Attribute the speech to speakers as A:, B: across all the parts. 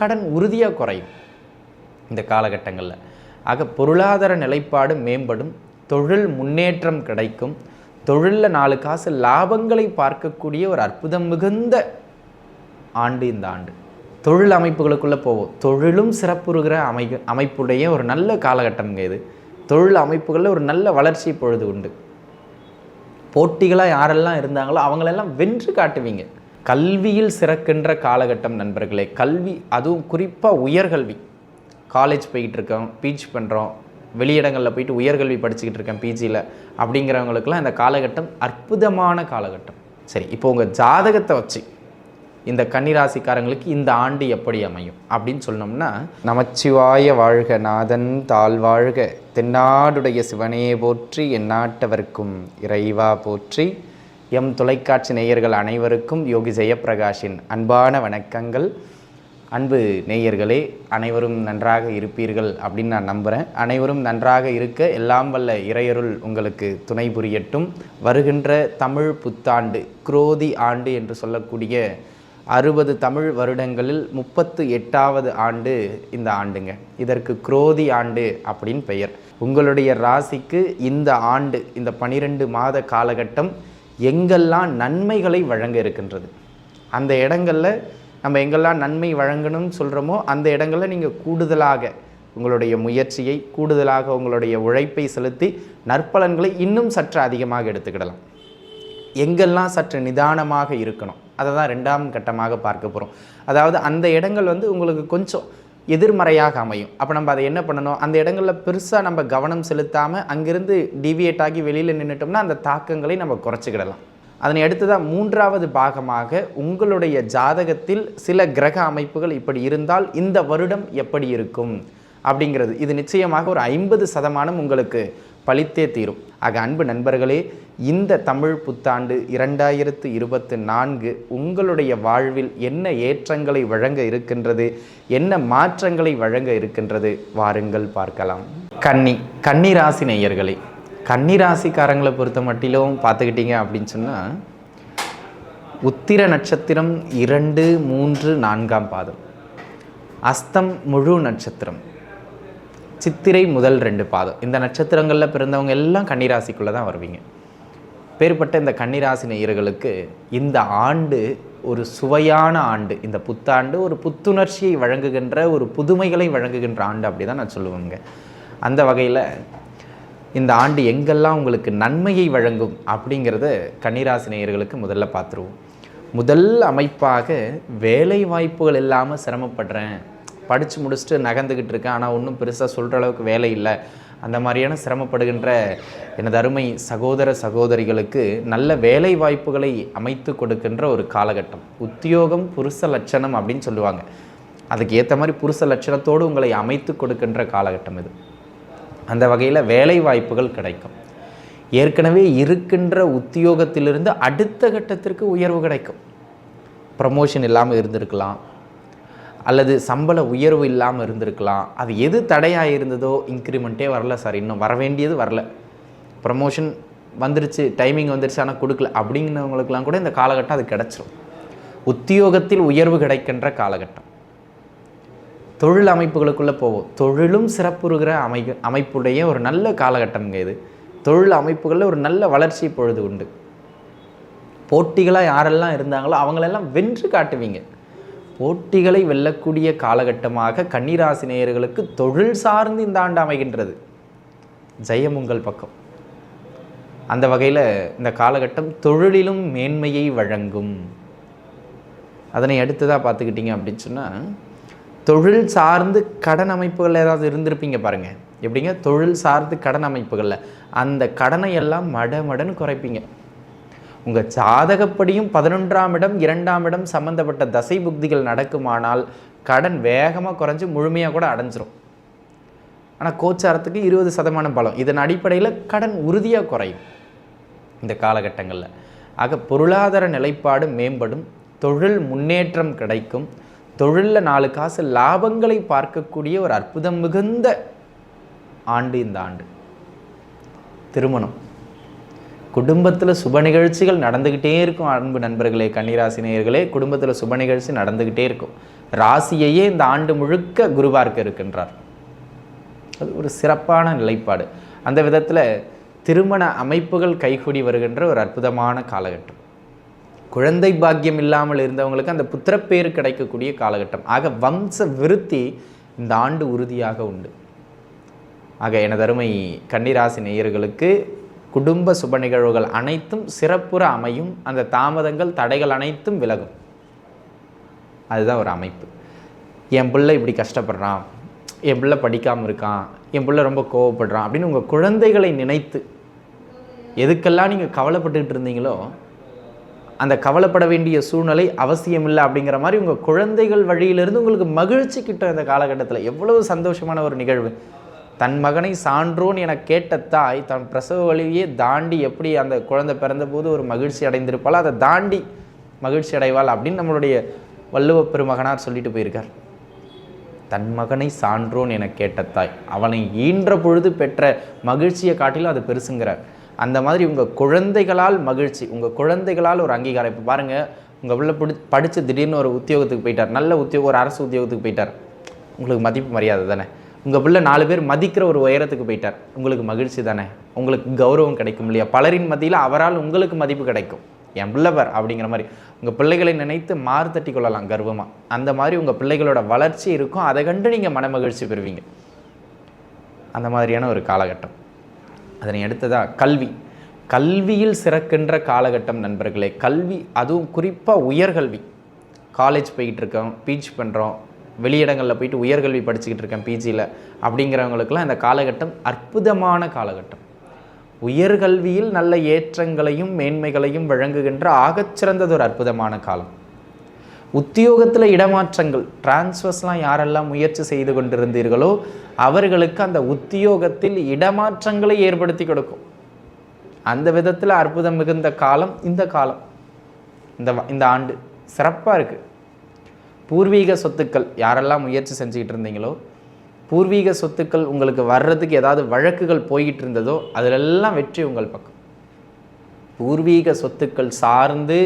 A: கடன் உறுதியாக குறையும் இந்த காலகட்டங்களில். ஆக பொருளாதார நிலைப்பாடு மேம்படும் தொழில் முன்னேற்றம் கிடைக்கும் தொழிலில் நாலு காசு லாபங்களை பார்க்கக்கூடிய ஒரு அற்புதம் மிகுந்த ஆண்டு இந்த ஆண்டு. தொழில் அமைப்புகளுக்குள்ளே போவோம். தொழிலும் சிறப்புறுகிற அமை அமைப்புடைய ஒரு நல்ல காலகட்டம்ங்க இது. தொழில் அமைப்புகளில் ஒரு நல்ல வளர்ச்சி பொழுது உண்டு. போட்டிகளாக யாரெல்லாம் இருந்தாங்களோ அவங்களெல்லாம் வென்று காட்டுவீங்க. கல்வியில் சிறக்கின்ற காலகட்டம் நண்பர்களே கல்வி அதுவும் குறிப்பாக உயர்கல்வி. காலேஜ் போய்கிட்டு இருக்கோம் பீச் பண்ணுறோம் வெளியிடங்களில் போயிட்டு உயர்கல்வி படிச்சுக்கிட்டு இருக்கேன் பிஜியில் அப்படிங்கிறவங்களுக்கெல்லாம் இந்த காலகட்டம் அற்புதமான காலகட்டம். சரி இப்போ உங்கள் ஜாதகத்தை வச்சு இந்த கன்னிராசிக்காரங்களுக்கு இந்த ஆண்டு எப்படி அமையும் அப்படின்னு சொன்னோம்னா நமச்சிவாய வாழ்க நாதன் தாழ்வாழ்க தென்னாடுடைய சிவனே போற்றி எந்நாட்டவர்க்கும் இறைவா போற்றி எம் தொலைக்காட்சி நேயர்கள் அனைவருக்கும் யோகி ஜெயப்பிரகாஷின் அன்பான வணக்கங்கள். அன்பு நேயர்களே அனைவரும் நன்றாக இருப்பீர்கள் அப்படின்னு நான் நம்புகிறேன் அனைவரும் நன்றாக இருக்க எல்லாம் வல்ல இறையருள் உங்களுக்கு துணை புரியட்டும். வருகின்ற தமிழ் புத்தாண்டு குரோதி ஆண்டு என்று சொல்லக்கூடிய அறுபது தமிழ் வருடங்களில் முப்பத்து எட்டாவது ஆண்டு இந்த ஆண்டுங்க. இதற்கு குரோதி ஆண்டு அப்படின்னு பெயர். உங்களுடைய ராசிக்கு இந்த ஆண்டு இந்த பனிரெண்டு மாத காலகட்டம் எங்கெல்லாம் நன்மைகளை வழங்க இருக்கின்றது. அந்த இடங்களில் நம்ம எங்கெல்லாம் நன்மை வழங்கணும்னு சொல்கிறோமோ அந்த இடங்களில் நீங்கள் கூடுதலாக உங்களுடைய முயற்சியை கூடுதலாக உங்களுடைய உழைப்பை செலுத்தி நற்பலன்களை இன்னும் சற்று அதிகமாக எடுத்துக்கிடலாம். எங்கெல்லாம் சற்று நிதானமாக இருக்கணும் அதை தான் ரெண்டாம் கட்டமாக பார்க்க போகிறோம் அதாவது அந்த இடங்கள் வந்து உங்களுக்கு கொஞ்சம் எதிர்மறையாக அமையும். அப்போ நம்ம அதை என்ன பண்ணணும்? அந்த இடங்களில் பெருசாக நம்ம கவனம் செலுத்தாமல் அங்கிருந்து டிவியேட் ஆகி வெளியில் நின்றுட்டோம்னா அந்த தாக்கங்களை நம்ம குறைச்சிக்கிடலாம். அதனை அடுத்ததாக மூன்றாவது பாகமாக உங்களுடைய ஜாதகத்தில் சில கிரக அமைப்புகள் இப்படி இருந்தால் இந்த வருடம் எப்படி இருக்கும்? அப்படிங்கிறது. இது நிச்சயமாக ஒரு ஐம்பது சதமானம் உங்களுக்கு பழித்தே தீரும். ஆக அன்பு நண்பர்களே இந்த தமிழ் புத்தாண்டு இரண்டாயிரத்து இருபத்து நான்கு உங்களுடைய வாழ்வில் என்ன ஏற்றங்களை வழங்க இருக்கின்றது என்ன மாற்றங்களை வழங்க இருக்கின்றது வாருங்கள் பார்க்கலாம். கன்னி கன்னிராசி நேயர்களே கன்னிராசிக்காரங்களை பொறுத்த மட்டிலும் பார்த்துக்கிட்டீங்க அப்படின்னு சொன்னால் உத்திர நட்சத்திரம் இரண்டு மூன்று நான்காம் பாதம் அஸ்தம் முழு நட்சத்திரம். சித்திரை முதல் ரெண்டு பாதம். இந்த நட்சத்திரங்களில் பிறந்தவங்க எல்லாம் கன்னிராசிக்குள்ளே தான் வருவீங்க. பேர்பட்ட இந்த கன்னிராசி நேயர்களுக்கு இந்த ஆண்டு ஒரு சுவையான ஆண்டு. இந்த புத்தாண்டு ஒரு புத்துணர்ச்சியை வழங்குகின்ற ஒரு புதுமைகளை வழங்குகின்ற ஆண்டு அப்படி தான் நான் சொல்லுவேங்க. அந்த வகையில் இந்த ஆண்டு எங்கெல்லாம் உங்களுக்கு நன்மையை வழங்கும் அப்படிங்கிறத கன்னிராசி நேயர்களுக்கு முதல்ல பார்த்துருவோம். முதல் அமைப்பாக வேலை வாய்ப்புகள் இல்லாமல் சிரமப்படுறேன். படித்து முடிச்சுட்டு நகர்ந்துக்கிட்டு இருக்கேன். ஆனால் ஒன்றும் பெருசாக சொல்கிற அளவுக்கு வேலை இல்லை. அந்த மாதிரியான சிரமப்படுகின்ற எனது அருமை சகோதர சகோதரிகளுக்கு நல்ல வேலை வாய்ப்புகளை அமைத்து கொடுக்கின்ற ஒரு காலகட்டம். உத்தியோகம் புருஷ லட்சணம் அப்படின்னு சொல்லுவாங்க. அதுக்கு ஏற்ற மாதிரி புருஷ லட்சணத்தோடு உங்களை அமைத்து கொடுக்கின்ற காலகட்டம் இது. அந்த வகையில் வேலை வாய்ப்புகள் கிடைக்கும். ஏற்கனவே இருக்கின்ற உத்தியோகத்திலிருந்து அடுத்த கட்டத்திற்கு உயர்வு கிடைக்கும். ப்ரமோஷன் இல்லாமல் இருந்திருக்கலாம். அல்லது சம்பள உயர்வு இல்லாமல் இருந்திருக்கலாம். அது எது தடையாக இருந்ததோ இன்க்ரிமெண்ட்டே வரல சார் இன்னும் வர வேண்டியது வரல. ப்ரமோஷன் வந்துருச்சு டைமிங் வந்துருச்சு ஆனால் கொடுக்கல. அப்படிங்கிறவங்களுக்கெல்லாம் கூட இந்த காலகட்டம் அது கிடச்சிரும். உத்தியோகத்தில் உயர்வு கிடைக்கின்ற காலகட்டம். தொழில் அமைப்புகளுக்குள்ளே போவோம். தொழிலும் சிறப்புறுகிற அமை அமைப்புடைய ஒரு நல்ல காலகட்டம்ங்க இது. தொழில் அமைப்புகளில் ஒரு நல்ல வளர்ச்சி பொழுது உண்டு. போட்டிகளாக யாரெல்லாம் இருந்தாங்களோ அவங்களெல்லாம் வென்று காட்டுவீங்க. போட்டிகளை வெல்லக்கூடிய காலகட்டமாக கன்னிராசி நேயர்களுக்கு தொழில் சார்ந்து இந்த ஆண்டு அமைகின்றது. ஜெயம் உங்கள் பக்கம். அந்த வகையில் இந்த காலகட்டம் தொழிலிலும் மேன்மையை வழங்கும். அதனை அடுத்ததாக பார்த்துக்கிட்டிங்க அப்படின்னு சொன்னால் தொழில் சார்ந்து கடன் அமைப்புகள் ஏதாவது இருந்திருப்பீங்க பாருங்கள் எப்படிங்க? தொழில் சார்ந்து கடன் அமைப்புகளில். அந்த கடனை எல்லாம் மடமடன்னு குறைப்பீங்க. உங்கள் ஜாதகப்படியும் பதினொன்றாம் இடம் இரண்டாம் இடம் சம்மந்தப்பட்ட தசை புக்திகள் நடக்குமானால் கடன் வேகமாக குறைஞ்சி முழுமையாக கூட அடைஞ்சிரும். ஆனால் கோச்சாரத்துக்கு இருபது சதமானம் பலம். இதன் அடிப்படையில் கடன் உறுதியாக குறையும். இந்த காலகட்டங்களில். ஆக பொருளாதார நிலைப்பாடு மேம்படும். தொழில் முன்னேற்றம் கிடைக்கும். தொழிலில் நாலு காசு லாபங்களை பார்க்கக்கூடிய ஒரு அற்புதம் மிகுந்த ஆண்டு இந்த ஆண்டு. திருமணம். குடும்பத்தில் சுப நிகழ்ச்சிகள் நடந்துக்கிட்டே இருக்கும் அன்பு நண்பர்களே கன்னிராசி நேயர்களே. குடும்பத்தில் சுப நிகழ்ச்சி நடந்துக்கிட்டே இருக்கும். ராசியையே இந்த ஆண்டு முழுக்க குருவார்க்க இருக்கின்றார். அது ஒரு சிறப்பான நிலைப்பாடு. அந்த விதத்தில் திருமண அமைப்புகள் கைகூடி வருகின்ற ஒரு அற்புதமான காலகட்டம். குழந்தை பாக்கியம் இல்லாமல் இருந்தவங்களுக்கு அந்த புத்திரப்பேறு கிடைக்கக்கூடிய காலகட்டம். ஆக வம்ச விருத்தி இந்த ஆண்டு உறுதியாக உண்டு. ஆக எனதருமை கன்னிராசி நேயர்களுக்கு குடும்ப சுப நிகழ்வுகள் அனைத்தும் சிறப்புற அமையும். அந்த தாமதங்கள் தடைகள் அனைத்தும் விலகும். அதுதான் ஒரு அமைப்பு. என் பிள்ளை இப்படி கஷ்டப்படுறான். என் பிள்ளை படிக்காமல் இருக்கான். என் பிள்ளை ரொம்ப கோவப்படுறான் அப்படின்னு உங்கள் குழந்தைகளை நினைத்து எதுக்கெல்லாம் நீங்கள் கவலைப்பட்டுக்கிட்டு இருந்தீங்களோ அந்த கவலைப்பட வேண்டிய சூழ்நிலை அவசியம் இல்லை அப்படிங்கிற மாதிரி உங்கள் குழந்தைகள் வழியிலிருந்து உங்களுக்கு மகிழ்ச்சி கிட்ட இந்த காலகட்டத்தில் எவ்வளவு சந்தோஷமான ஒரு நிகழ்வு. தன் மகனை சான்றோன் என கேட்ட தாய் தன் பிரசவ வழியே தாண்டி எப்படி அந்த குழந்தை பிறந்தபோது ஒரு மகிழ்ச்சி அடைந்திருப்பாளோ அதை தாண்டி மகிழ்ச்சி அடைவாள் அப்படின்னு நம்மளுடைய வள்ளுவ பெருமகனார் சொல்லிட்டு போயிருக்கார். தன் மகனை சான்றோன் என கேட்ட தாய் அவனை ஈன்ற பொழுது பெற்ற மகிழ்ச்சியை காட்டிலும் அது பெருசுங்கிறார். அந்த மாதிரி உங்கள் குழந்தைகளால் மகிழ்ச்சி உங்கள் குழந்தைகளால் ஒரு அங்கீகாரம். இப்போ பாருங்கள் உங்கள் பிள்ளை பிடி படித்து திடீர்னு ஒரு உத்தியோகத்துக்கு போயிட்டார். நல்ல உத்தியோகம் ஒரு அரசு உத்தியோகத்துக்கு போயிட்டார். உங்களுக்கு மதிப்பு மரியாதை தானே? உங்கள் பிள்ளை நாலு பேர் மதிக்கிற ஒரு உயரத்துக்கு போயிட்டார். உங்களுக்கு மகிழ்ச்சி தானே? உங்களுக்கு கௌரவம் கிடைக்கும் இல்லையா? பலரின் மத்தியில் அவரால் உங்களுக்கு மதிப்பு கிடைக்கும். என் பிள்ளைவர் அப்படிங்கிற மாதிரி. உங்கள் பிள்ளைகளை நினைத்து மாறு தட்டி கொள்ளலாம் கர்வமாக அந்த மாதிரி உங்கள் பிள்ளைகளோட வளர்ச்சி இருக்கும். அதை கண்டு நீங்கள் மனமகிழ்ச்சி பெறுவீங்க. அந்த மாதிரியான ஒரு காலகட்டம். அதனை அடுத்ததாக கல்வி. கல்வியில் சிறக்கின்ற காலகட்டம் நண்பர்களே. கல்வி அதுவும் குறிப்பாக உயர்கல்வி. காலேஜ் போய்கிட்டு இருக்கோம் பீச் பண்ணுறோம் வெளியிடங்களில் போயிட்டு உயர்கல்வி படிச்சுக்கிட்டு இருக்கேன் பிஜியில் அப்படிங்கிறவங்களுக்கெல்லாம் இந்த காலகட்டம் அற்புதமான காலகட்டம். உயர்கல்வியில் நல்ல ஏற்றங்களையும் மேன்மைகளையும் வழங்குகின்ற ஆகச்சிறந்தது ஒரு அற்புதமான காலம். உத்தியோகத்தில் இடமாற்றங்கள் டிரான்ஸ்ஃபர்ஸ்லாம் யாரெல்லாம் முயற்சி செய்து கொண்டிருந்தீர்களோ அவர்களுக்கு அந்த உத்தியோகத்தில் இடமாற்றங்களை ஏற்படுத்தி கொடுக்கும். அந்த விதத்தில் அற்புதம் மிகுந்த காலம் இந்த காலம். இந்த இந்த ஆண்டு சிறப்பாக இருக்குது பூர்வீக சொத்துக்கள் யாரெல்லாம் முயற்சி செஞ்சுக்கிட்டு இருந்தீங்களோ பூர்வீக சொத்துக்கள் உங்களுக்கு வர்றதுக்கு ஏதாவது வழக்குகள் போய்கிட்டு இருந்ததோ அதிலெல்லாம் வெற்றி உங்கள் பக்கம். பூர்வீக சொத்துக்கள் சார்ந்து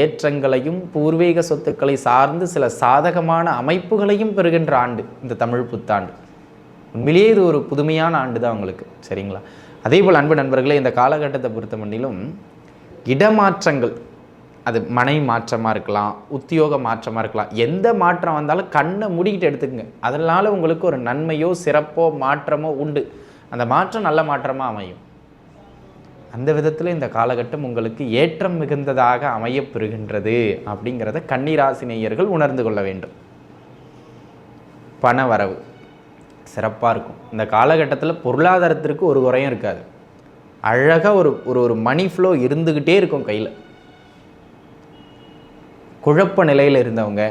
A: ஏற்றங்களையும் பூர்வீக சொத்துக்களை சார்ந்து சில சாதகமான அமைப்புகளையும் பெறுகின்ற ஆண்டு இந்த தமிழ் புத்தாண்டு. உண்மையிலேயே இது ஒரு புதுமையான ஆண்டு தான் உங்களுக்கு சரிங்களா? அதே போல் அன்பு நண்பர்களே இந்த காலகட்டத்தை பொறுத்த மட்டிலும் இடமாற்றங்கள் அது மனை மாற்றமாக இருக்கலாம் உத்தியோக மாற்றமாக இருக்கலாம். எந்த மாற்றம் வந்தாலும் கண்ணை மூடிக்கிட்டு எடுத்துக்கங்க. அதனால் உங்களுக்கு ஒரு நன்மையோ சிறப்போ மாற்றமோ உண்டு. அந்த மாற்றம் நல்ல மாற்றமாக அமையும். அந்த விதத்தில் இந்த காலகட்டம் உங்களுக்கு ஏற்றம் மிகுந்ததாக அமையப்பெறுகின்றது அப்படிங்கிறத கன்னிராசி நேயர்கள் உணர்ந்து கொள்ள வேண்டும். பண வரவு சிறப்பாக இருக்கும். இந்த காலகட்டத்தில் பொருளாதாரத்திற்கு ஒரு குறையும் இருக்காது. அழகாக ஒரு ஒரு ஒரு மணி ஃப்ளோ இருந்துக்கிட்டே இருக்கும் கையில். குழப்ப நிலையில் இருந்தவங்க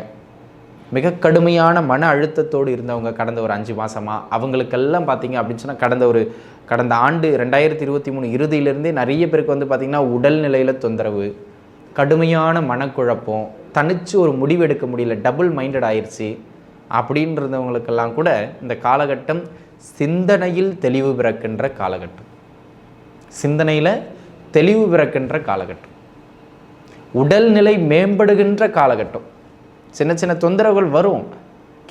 A: மிக கடுமையான மன அழுத்தத்தோடு இருந்தவங்க கடந்த ஒரு அஞ்சு மாதமாக அவங்களுக்கெல்லாம் பார்த்தீங்க அப்படின்னு சொன்னால் கடந்த ஒரு கடந்த ஆண்டு ரெண்டாயிரத்தி இருபத்தி மூணு இறுதியிலேருந்தே நிறைய பேருக்கு வந்து பார்த்திங்கன்னா உடல் நிலையில் தொந்தரவு கடுமையான மனக்குழப்பம் தனிச்சு ஒரு முடிவு எடுக்க முடியல டபுள் மைண்டட் ஆயிடுச்சு அப்படின்றவங்களுக்கெல்லாம் கூட இந்த காலகட்டம் சிந்தனையில் தெளிவு பிறக்கின்ற காலகட்டம். சிந்தனையில் தெளிவு பிறக்கின்ற காலகட்டம். உடல்நிலை மேம்படுகின்ற காலகட்டம். சின்ன சின்ன தொந்தரவுகள் வரும்.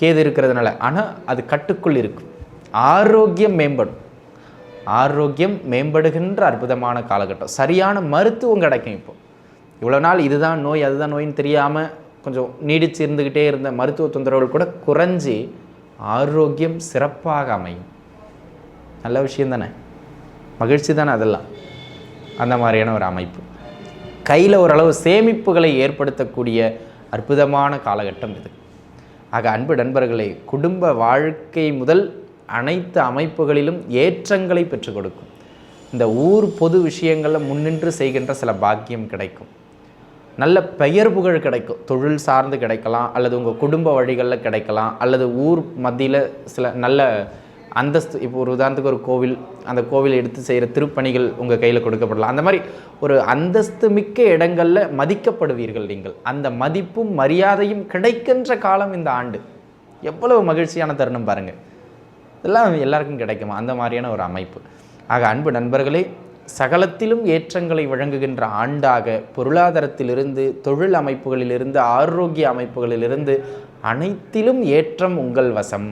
A: கேது இருக்கிறதுனால. ஆனால் அது கட்டுக்குள் இருக்கும். ஆரோக்கியம் மேம்படும். ஆரோக்கியம் மேம்படுகின்ற அற்புதமான காலகட்டம். சரியான மருத்துவம் கிடைக்கும் இப்போ. இவ்வளோ நாள் இதுதான் நோய் அதுதான் நோயின்னு தெரியாமல் கொஞ்சம் நீடித்து இருந்துக்கிட்டே இருந்த மருத்துவ தொந்தரவுகள் கூட குறைஞ்சி ஆரோக்கியம் சிறப்பாக அமையும். நல்ல விஷயம் தானே மகிழ்ச்சி தானே அதெல்லாம்? அந்த மாதிரியான ஒரு அமைப்பு. கையில் ஓரளவு சேமிப்புகளை ஏற்படுத்தக்கூடிய அற்புதமான காலகட்டம் இது. ஆக அன்பு நண்பர்களை குடும்ப வாழ்க்கை முதல் அனைத்து அமைப்புகளிலும் ஏற்றங்களை பெற்றுக் கொடுக்கும். இந்த ஊர் பொது விஷயங்களில் முன்னின்று செய்கின்ற சில பாக்கியம் கிடைக்கும். நல்ல பெயர் புகழ் கிடைக்கும். தொழில் சார்ந்து கிடைக்கலாம் அல்லது உங்கள் குடும்ப வழிகளில் கிடைக்கலாம் அல்லது ஊர் மத்தியில் சில நல்ல அந்தஸ்து இப்போ ஒரு உதாரணத்துக்கு ஒரு கோவில் அந்த கோவில் எடுத்து செய்கிற திருப்பணிகள் உங்கள் கையில் கொடுக்கப்படலாம். அந்த மாதிரி ஒரு அந்தஸ்து மிக்க இடங்களில் மதிக்கப்படுவீர்கள் நீங்கள். அந்த மதிப்பும் மரியாதையும் கிடைக்கின்ற காலம் இந்த ஆண்டு. எவ்வளவு மகிழ்ச்சியான தருணம் பாருங்கள் இதெல்லாம் எல்லாருக்கும் கிடைக்குமா? அந்த மாதிரியான ஒரு அமைப்பு. ஆக அன்பு நண்பர்களே சகலத்திலும் ஏற்றங்களை வழங்குகின்ற ஆண்டாக பொருளாதாரத்திலிருந்து தொழில் அமைப்புகளிலிருந்து ஆரோக்கிய அமைப்புகளிலிருந்து அனைத்திலும் ஏற்றம் உங்கள் வசம்.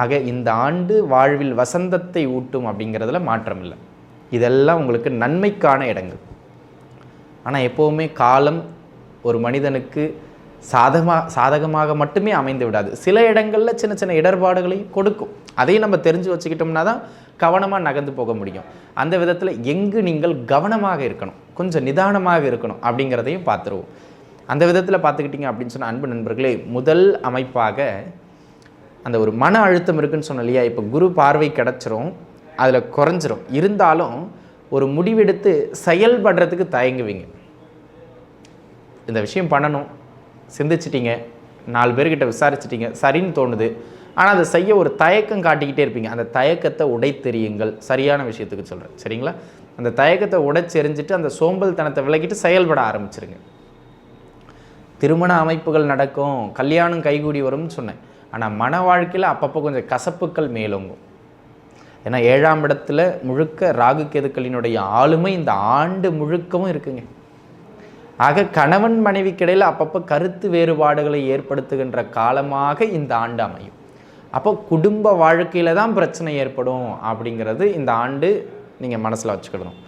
A: ஆக இந்த ஆண்டு வாழ்வில் வசந்தத்தை ஊட்டும் அப்படிங்கிறதுல மாற்றம் இல்லை. இதெல்லாம் உங்களுக்கு நன்மைக்கான இடங்கள். ஆனால் எப்போவுமே காலம் ஒரு மனிதனுக்கு சாதகமாக சாதகமாக மட்டுமே அமைந்து விடாது. சில இடங்களில் சின்ன சின்ன இடர்பாடுகளையும் கொடுக்கும். அதையும் நம்ம தெரிஞ்சு வச்சுக்கிட்டோம்னா தான் கவனமாக நகர்ந்து போக முடியும். அந்த விதத்தில் எங்கு நீங்கள் கவனமாக இருக்கணும் கொஞ்சம் நிதானமாக இருக்கணும் அப்படிங்கிறதையும் பார்த்துருவோம். அந்த விதத்தில் பார்த்துக்கிட்டிங்க அப்படின்னு சொன்ன அன்பு நண்பர்களே முதல் அமைப்பாக அந்த ஒரு மன அழுத்தம் இருக்குன்னு சொன்ன இல்லையா? இப்போ குரு பார்வை கிடச்சிரும் அதில் குறைஞ்சிரும். இருந்தாலும் ஒரு முடிவெடுத்து செயல்படுறதுக்கு தயங்குவீங்க. இந்த விஷயம் பண்ணணும். சிந்திச்சிட்டீங்க. நாலு பேர்கிட்ட விசாரிச்சிட்டீங்க. சரின்னு தோணுது. ஆனால் அதை செய்ய ஒரு தயக்கம் காட்டிக்கிட்டே இருப்பீங்க. அந்த தயக்கத்தை உடைத்தெறியுங்கள். சரியான விஷயத்துக்கு சொல்கிறேன் சரிங்களா? அந்த தயக்கத்தை உடைச்செறிஞ்சிட்டு அந்த சோம்பல் தனத்தை விலகிட்டு செயல்பட ஆரம்பிச்சிருங்க. திருமண அமைப்புகள் நடக்கும். கல்யாணம் கைகூடி வரும்னு சொன்னேன். ஆனால் மன வாழ்க்கையில் அப்பப்போ கொஞ்சம் கசப்புக்கள் மேலோங்கும். ஏன்னா ஏழாம் இடத்துல முழுக்க ராகு கேதுக்களினுடைய ஆளுமை இந்த ஆண்டு முழுக்கவும் இருக்குங்க. ஆக கணவன் மனைவிக்கிடையில் அப்பப்போ கருத்து வேறுபாடுகளை ஏற்படுத்துகின்ற காலமாக இந்த ஆண்டு அமையும். அப்போ குடும்ப வாழ்க்கையில் தான் பிரச்சனை ஏற்படும் அப்படிங்கிறது இந்த ஆண்டு நீங்கள் மனசில் வச்சுக்கிடணும்.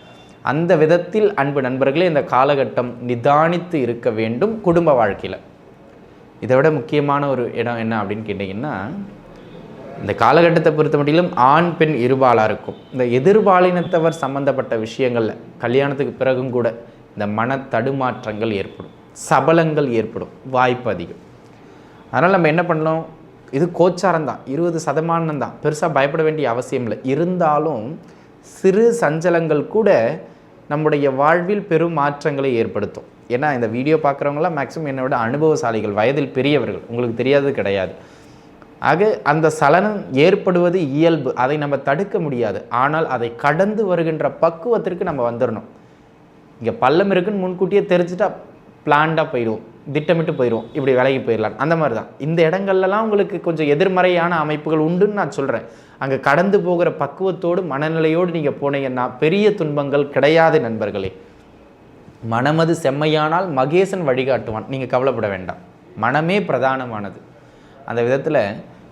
A: அந்த விதத்தில் அன்பு நண்பர்களே இந்த காலகட்டம் நிதானித்து இருக்க வேண்டும் குடும்ப வாழ்க்கையில். இதை விட முக்கியமான ஒரு இடம் என்ன அப்படின்னு கேட்டிங்கன்னா இந்த காலகட்டத்தை பொறுத்த மட்டிலும் ஆண் பெண் இருபாலாக இருக்கும். இந்த எதிர்பாலினத்தவர் சம்பந்தப்பட்ட விஷயங்களில் கல்யாணத்துக்கு பிறகும் கூட இந்த மன தடுமாற்றங்கள் ஏற்படும். சபலங்கள் ஏற்படும். வாய்ப்பு அதிகம். அதனால் நம்ம என்ன பண்ணோம் இது கோச்சாரம் தான். இருபது சதமானம் தான். பெருசாக பயப்பட வேண்டிய அவசியம் இல்லை. இருந்தாலும் சிறு சஞ்சலங்கள் கூட நம்முடைய வாழ்வில் பெரும் மாற்றங்களை ஏற்படுத்தும். ஏன்னா இந்த வீடியோ பார்க்குறவங்களாம் மேக்ஸிமம் என்னை விட அனுபவசாலிகள் வயதில் பெரியவர்கள். உங்களுக்கு தெரியாது கிடையாது. ஆக அந்த சலனம் ஏற்படுவது இயல்பு. அதை நம்ம தடுக்க முடியாது. ஆனால் அதை கடந்து வருகின்ற பக்குவத்திற்கு நம்ம வந்துடணும் இங்கே பள்ளம் இருக்குன்னு முன்கூட்டியே தெரிஞ்சுட்டா பிளான்டாக போயிடுவோம். திட்டமிட்டு போயிடுவோம். இப்படி விலகி போயிடலாம். அந்த மாதிரி தான் இந்த இடங்கள்லாம் உங்களுக்கு கொஞ்சம் எதிர்மறையான அமைப்புகள் உண்டுன்னு நான் சொல்கிறேன் அங்கே கடந்து போகிற பக்குவத்தோடு மனநிலையோடு நீங்கள் போனீங்கன்னா பெரிய துன்பங்கள் கிடையாது நண்பர்களே. மனமது செம்மையானால் மகேசன் வழிகாட்டுவான். நீங்கள் கவலைப்பட வேண்டாம். மனமே பிரதானமானது. அந்த விதத்தில்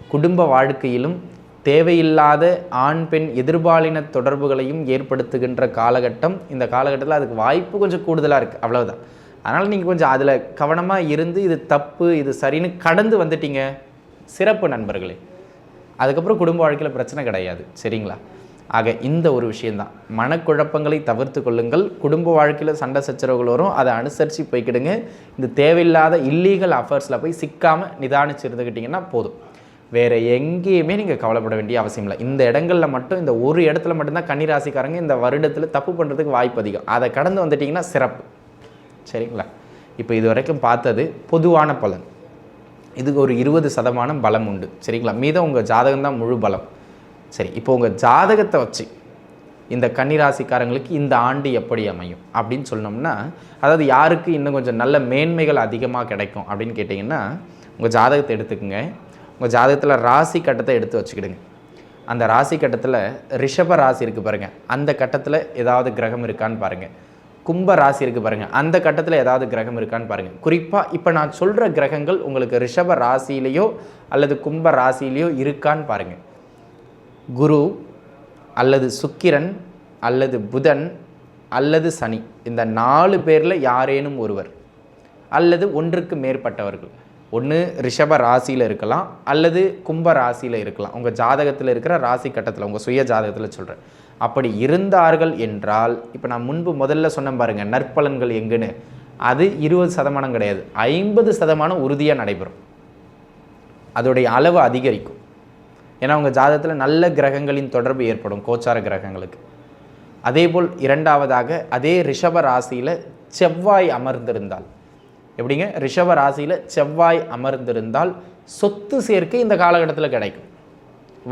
A: குடும்ப வாழ்க்கையிலும் தேவையில்லாத ஆண் பெண் எதிர்பாலின தொடர்புகளையும் ஏற்படுத்துகின்ற காலகட்டம் இந்த காலகட்டத்தில் அதுக்கு வாய்ப்பு கொஞ்சம் கூடுதலாக இருக்குது அவ்வளவுதான். அதனால் நீங்கள் கொஞ்சம் அதில் கவனமாக இருந்து இது தப்பு இது சரின்னு கடந்து வந்துட்டீங்க. சிறப்பு நண்பர்களே. அதுக்கப்புறம் குடும்ப வாழ்க்கையில் பிரச்சனை கிடையாது. சரிங்களா? ஆக இந்த ஒரு விஷயந்தான் மனக்குழப்பங்களை தவிர்த்து கொள்ளுங்கள். குடும்ப வாழ்க்கையில் சண்டை சச்சரவுகள் வரும். அதை அனுசரித்து போய்க்கிடுங்க. இந்த தேவையில்லாத இல்லீகல் அஃபேர்ஸில் போய் சிக்காமல் நிதானிச்சு இருந்துக்கிட்டிங்கன்னா போதும். வேறு எங்கேயுமே நீங்கள் கவலைப்பட வேண்டிய அவசியம் இல்லை. இந்த இடங்களில் மட்டும் இந்த ஒரு இடத்துல மட்டும்தான் கன்னிராசிக்காரங்க இந்த வருடத்தில் தப்பு பண்ணுறதுக்கு வாய்ப்பு அதிகம். அதை கடந்து வந்துட்டிங்கன்னா சிறப்பு. சரிங்களா? இப்போ இது வரைக்கும் பார்த்தது பொதுவான பலன். இதுக்கு ஒரு இருபது சதமானம் பலம் உண்டு. சரிங்களா? மீதம் உங்கள் ஜாதகம் தான் முழு பலம். சரி இப்போ உங்கள் ஜாதகத்தை வச்சு இந்த கன்னிராசிக்காரங்களுக்கு இந்த ஆண்டு எப்படி அமையும் அப்படின்னு சொன்னோம்னா அதாவது யாருக்கு இன்னும் கொஞ்சம் நல்ல மேன்மைகள் அதிகமாக கிடைக்கும் அப்படின்னு கேட்டிங்கன்னா உங்கள் ஜாதகத்தை எடுத்துக்கோங்க. உங்கள் ஜாதகத்தில் ராசி கட்டத்தை எடுத்து வச்சுக்கிடுங்க. அந்த ராசி கட்டத்தில் ரிஷப ராசி இருக்குது பாருங்கள் அந்த கட்டத்தில் ஏதாவது கிரகம் இருக்கான்னு பாருங்கள் கும்ப ராசி இருக்குது பாருங்கள் அந்த கட்டத்தில் ஏதாவது கிரகம் இருக்கான்னு பாருங்கள் குறிப்பாக இப்போ நான் சொல்கிற கிரகங்கள் உங்களுக்கு ரிஷப ராசியிலேயோ அல்லது கும்ப ராசியிலேயோ இருக்கான்னு பாருங்கள் குரு அல்லது சுக்கிரன் அல்லது புதன் அல்லது சனி. இந்த நாலு பேரில் யாரேனும் ஒருவர் அல்லது ஒன்றுக்கு மேற்பட்டவர்கள். ஒன்று ரிஷப ராசியில் இருக்கலாம் அல்லது கும்ப ராசியில் இருக்கலாம். உங்கள் ஜாதகத்தில் இருக்கிற ராசி கட்டத்தில் உங்கள் சுய ஜாதகத்தில் சொல்கிறேன் அப்படி இருந்தார்கள் என்றால் இப்போ நான் முன்பு முதல்ல சொன்னேன் பாருங்கள் நற்பலன்கள் எங்குன்னு? அது இருபது சதமானம் கிடையாது. ஐம்பது சதமானம் உறுதியாக நடைபெறும். அதோடைய அளவு அதிகரிக்கும். ஏன்னா உங்கள் ஜாதகத்தில் நல்ல கிரகங்களின் தொடர்பு ஏற்படும் கோச்சார கிரகங்களுக்கு. அதேபோல் இரண்டாவதாக அதே ரிஷப ராசியில் செவ்வாய் அமர்ந்திருந்தால். எப்படிங்க? ரிஷப ராசியில் செவ்வாய் அமர்ந்திருந்தால் சொத்து சேர்க்கை இந்த காலகட்டத்தில் கிடைக்கும்.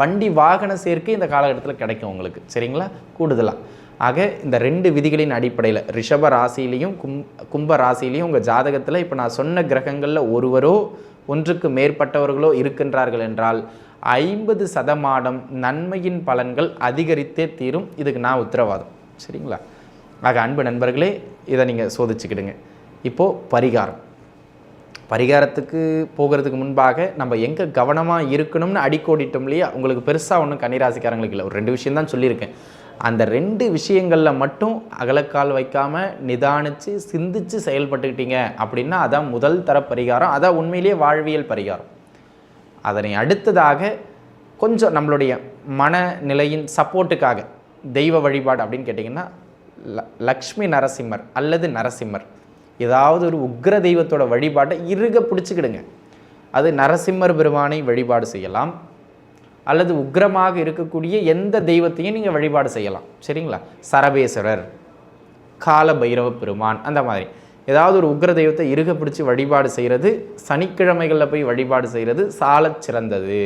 A: வண்டி வாகன சேர்க்கை இந்த காலகட்டத்தில் கிடைக்கும் உங்களுக்கு. சரிங்களா? கூடுதலாக ஆக இந்த ரெண்டு விதிகளின் அடிப்படையில் ரிஷப ராசியிலையும் கும் கும்ப ராசியிலையும் உங்கள் ஜாதகத்தில் இப்போ நான் சொன்ன கிரகங்களில் ஒருவரோ ஒன்றுக்கு மேற்பட்டவர்களோ இருக்கின்றார்கள் என்றால் ஐம்பது சதமானம் நன்மையின் பலன்கள் அதிகரித்தே தீரும். இதுக்கு நான் உத்தரவாதம். சரிங்களா? ஆக அன்பு நண்பர்களே இதை நீங்கள் சோதிச்சுக்கிடுங்க. இப்போது பரிகாரம். பரிகாரத்துக்கு போகிறதுக்கு முன்பாக நம்ம எங்கே கவனமாக இருக்கணும்னு அடிக்கோடிட்டோம் இல்லையா? உங்களுக்கு பெருசாக ஒன்றும் கன்னிராசிக்காரங்களுக்கு இல்லை. ஒரு ரெண்டு விஷயம் தான் சொல்லியிருக்கேன். அந்த ரெண்டு விஷயங்களில் மட்டும் அகலக்கால் வைக்காமல் நிதானித்து சிந்தித்து செயல்பட்டுக்கிட்டீங்க அப்படின்னா அதான் முதல் தர பரிகாரம். அதான் உண்மையிலேயே வாழ்வியல் பரிகாரம். அதனை அடுத்ததாக கொஞ்சம் நம்மளுடைய மனநிலையின் சப்போர்ட்டுக்காக தெய்வ வழிபாடு அப்படின்னு கேட்டிங்கன்னா ல- லக்ஷ்மி நரசிம்மர் அல்லது நரசிம்மர். ஏதாவது ஒரு உக்ர தெய்வத்தோட வழிபாட்டை இறுக பிடிச்சிக்கிடுங்க. அது நரசிம்மர் பெருமானை வழிபாடு செய்யலாம். அல்லது உக்ரமாக இருக்கக்கூடிய எந்த தெய்வத்தையும் நீங்கள் வழிபாடு செய்யலாம். சரிங்களா? சரபேஸ்வரர் கால பைரவ பெருமான் அந்த மாதிரி. ஏதாவது ஒரு உக்ர தெய்வத்தை இறுக பிடிச்சி வழிபாடு செய்கிறது சனிக்கிழமைகளில் போய் வழிபாடு செய்கிறது சாலச் சிறந்தது.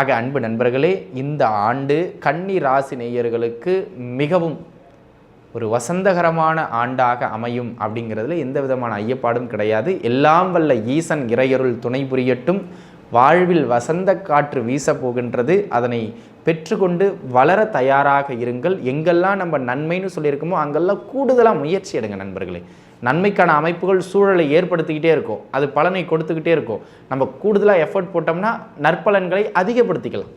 A: ஆக அன்பு நண்பர்களே இந்த ஆண்டு கன்னி ராசி நேயர்களுக்கு மிகவும் ஒரு வசந்தகரமான ஆண்டாக அமையும் அப்படிங்கிறதுல எந்த விதமான ஐயப்பாடும் கிடையாது. எல்லாம் வல்ல ஈசன் இறையருள் துணை புரியட்டும். வாழ்வில் வசந்த காற்று வீச போகின்றது. அதனை பெற்றுக்கொண்டு வளர தயாராக இருங்கள். எங்கெல்லாம் நம்ம நன்மைன்னு சொல்லியிருக்கோமோ அங்கெல்லாம் கூடுதலாக முயற்சி எடுங்க நண்பர்களே. நன்மைக்கான அமைப்புகள் சூழலை ஏற்படுத்திக்கிட்டே இருக்கும். அது பலனை கொடுத்துக்கிட்டே இருக்கும். நம்ம கூடுதலாக எஃபர்ட் போட்டோம்னா நற்பலன்களை அதிகப்படுத்திக்கலாம்.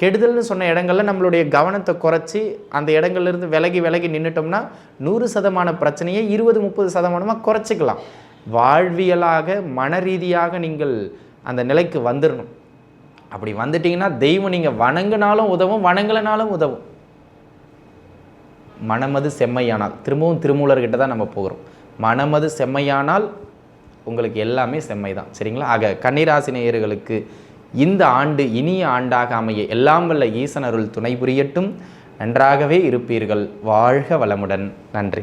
A: கெடுதல்னு சொன்ன இடங்களில் நம்மளுடைய கவனத்தை குறைச்சி அந்த இடங்கள்லேருந்து விலகி விலகி நின்றுட்டோம்னா நூறு சதமான பிரச்சனையை இருபது முப்பது சதமானமாக குறைச்சிக்கலாம். வாழ்வியலாக மன ரீதியாக நீங்கள் அந்த நிலைக்கு வந்துடணும் அப்படி வந்துட்டீங்கன்னா தெய்வம் நீங்கள் வணங்கினாலும் உதவும் வணங்கலைனாலும் உதவும். மனமது செம்மையானால். திரும்பவும் திருமூலர்கிட்ட தான் நம்ம போகிறோம். மனமது செம்மையானால் உங்களுக்கு எல்லாமே செம்மை தான் சரிங்களா? ஆக கன்னிராசி நேயர்களுக்கு இந்த ஆண்டு இனிய ஆண்டாக அமைய எல்லாம் வல்ல ஈசனருள் துணை புரியட்டும். நன்றாகவே இருப்பீர்கள். வாழ்க வளமுடன். நன்றி.